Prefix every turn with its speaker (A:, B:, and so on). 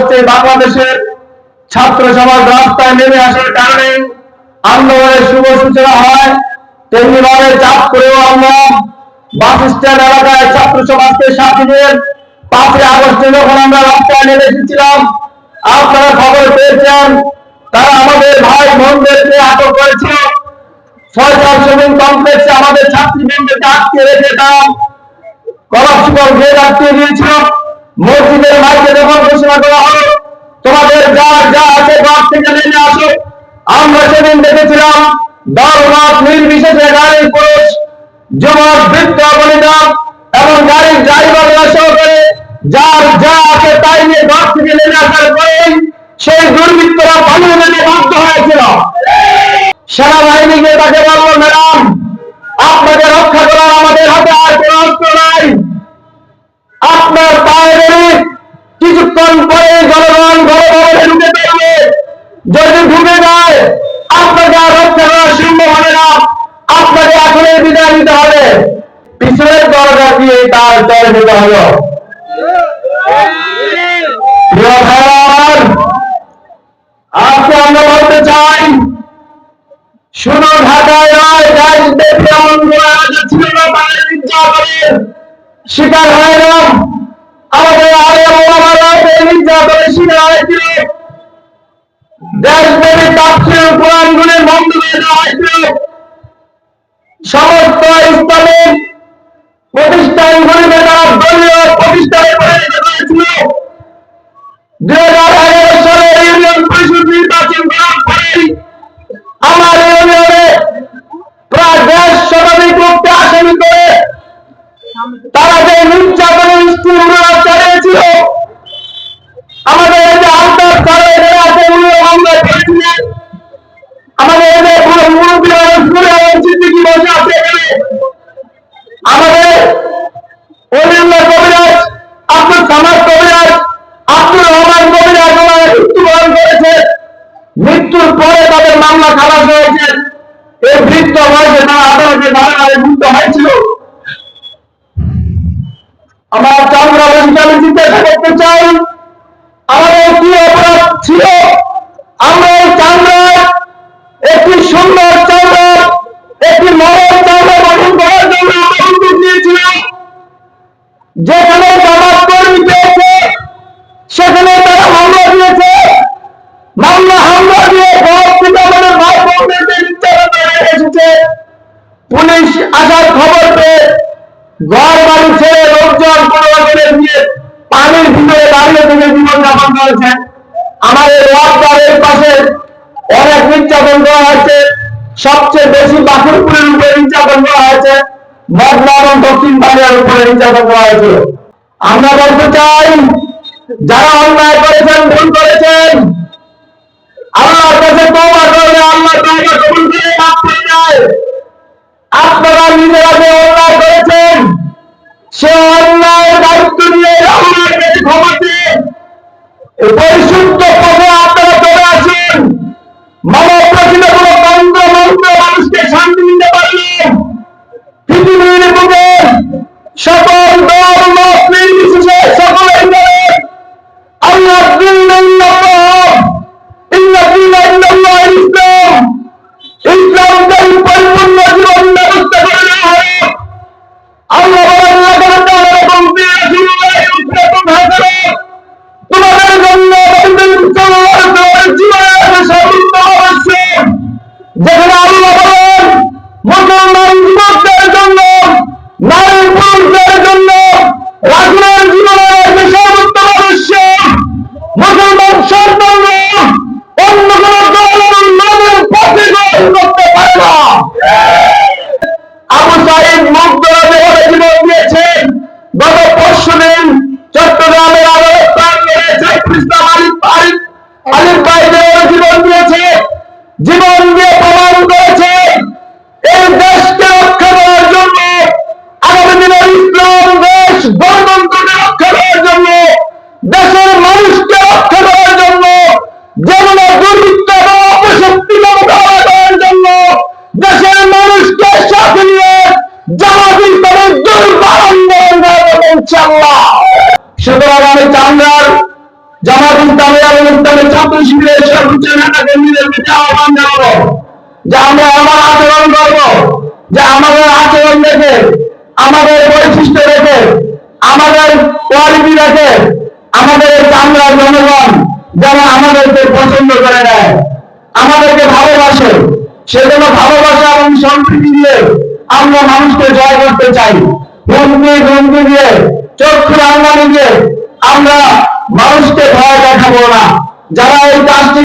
A: আগস্টে বাংলাদেশের ছাত্র সমাজ রাস্তায় নেমে আসার কারণে আন্দোলনের শুভ সূচনা হয়। তেমনি ভাবে চাপ করেও আমরা বাস স্ট্যান্ড এলাকায় ছাত্র সমাজকে সাথে নিয়ে পাঁচই আগস্টে যখন আমরা রাস্তায় নেমে এসেছিলাম, আপনারা খবর পেয়েছেন, তারা আমাদের ভাই বোনদেরকে আটক করেছিল। ফয়সাল শপিং কমপ্লেক্সে আমাদের ছাত্রীবৃন্দকে আটকে রেখে তারা কলাপসিকল গেট আটকে দিয়েছিল মসজিদের মাইকে যখন ঘোষণা করা হলো, তোমাদের যা যা আছে ঘর থেকে নেমে আসো। আমরা সেদিন দেখেছিলাম দল মত নির্বিশেষে গাড়ির পুরুষ, যুবক, বৃদ্ধ বনিতা এবং গাড়ির ড্রাইভাররা সহকারে যার যা আছে তাই নিয়ে ঘর থেকে নেমে আসার পরেই সেই দুর্বৃত্তরা পালিয়ে যেতে বাধ্য হয়েছিল। সেনাবাহিনীকে যদি ঢুকে যায়, আপনাকে আর করা সম্ভব হবে না। আপনাকে এখনই বিদায় নিতে হবে। পিছনের দরজা দিয়ে তার জয় নিতে হলো আজকে আমরা বলতে চাই শুধু ঢাকায় শিকার হয় না আমাদের নির্যাতনের শিকার হয়েছিল। দেশব্যাপী তাফসীর কোরআনগুলি বন্ধ করে দেওয়া হয়েছিল। সমস্ত ইসলামিক প্রতিষ্ঠানগুলিকে তারা দলীয় প্রতিষ্ঠানে পরিণত করেছিল দুই মৃত্যুর পরে তাদের মামলা খালাস হয়েছে। এই বৃত্ত হয়েছে তারা আদালতে ধারণায় মুক্ত হয়েছিল। আমার চামড়া আমি জিজ্ঞাসা করতে চাই, আমাদের কি অপরাধ ছিল? জীবনযাপন করেছে আমাদের পাশে নির্যাতন করা হয়েছে। সবচেয়ে বেশি বাসুরপুরের উপরে নির্যাতন করা হয়েছে। দক্ষিণ বাংলার উপরে নির্যাতন করা হয়েছিল আমরা বলতে চাই, যারা অন্যায় করেছেন, ভুল করেছেন কাছে আপনারা নিজেরা যে অন্যায় করেছেন, সে অন্যায়ের দায়িত্ব নিয়ে আল্লাহর আলিম বাইরে জীবন দিয়েছে, জীবন দিয়ে প্রমাণ করেছে, এই দেশকে রক্ষা করার জন্য, আগামী দিনের ইসলাম দেশ গণতন্ত্রকে রক্ষা করার জন্য, দেশের মানুষকে রক্ষা করার জন্য যেমন দুর্বৃত্ত অপশক্তি মোকাবেলা করার জন্য, দেশের মানুষকে সাথে নিয়ে জামাতি আন্দোলন ইনশাল্লাহ সুতরাং আমি চান্দ্রা ইসলামী এবং ইসলামের ছাত্র শিবিরের সর্বোচ্চ নেতা কর্মীদের কাছে আহ্বান জানাব যে আমরা আমার আচরণ করব, যে আমাদের আচরণ দেখে, আমাদের বৈশিষ্ট্য দেখে, আমাদের কোয়ালিটি দেখে, আমাদের বাংলার জনগণ যেন আমাদেরকে পছন্দ করে নেয়, আমাদেরকে ভালোবাসে। সেজন্য ভালোবাসা এবং সম্প্রীতি দিয়ে আমরা মানুষকে জয় করতে চাই। হুমকি, ধমকি দিয়ে, চক্ষু রান্নানি দিয়ে আমরা মানুষকে ভয় দেখাবো না। যারা এই কাজটি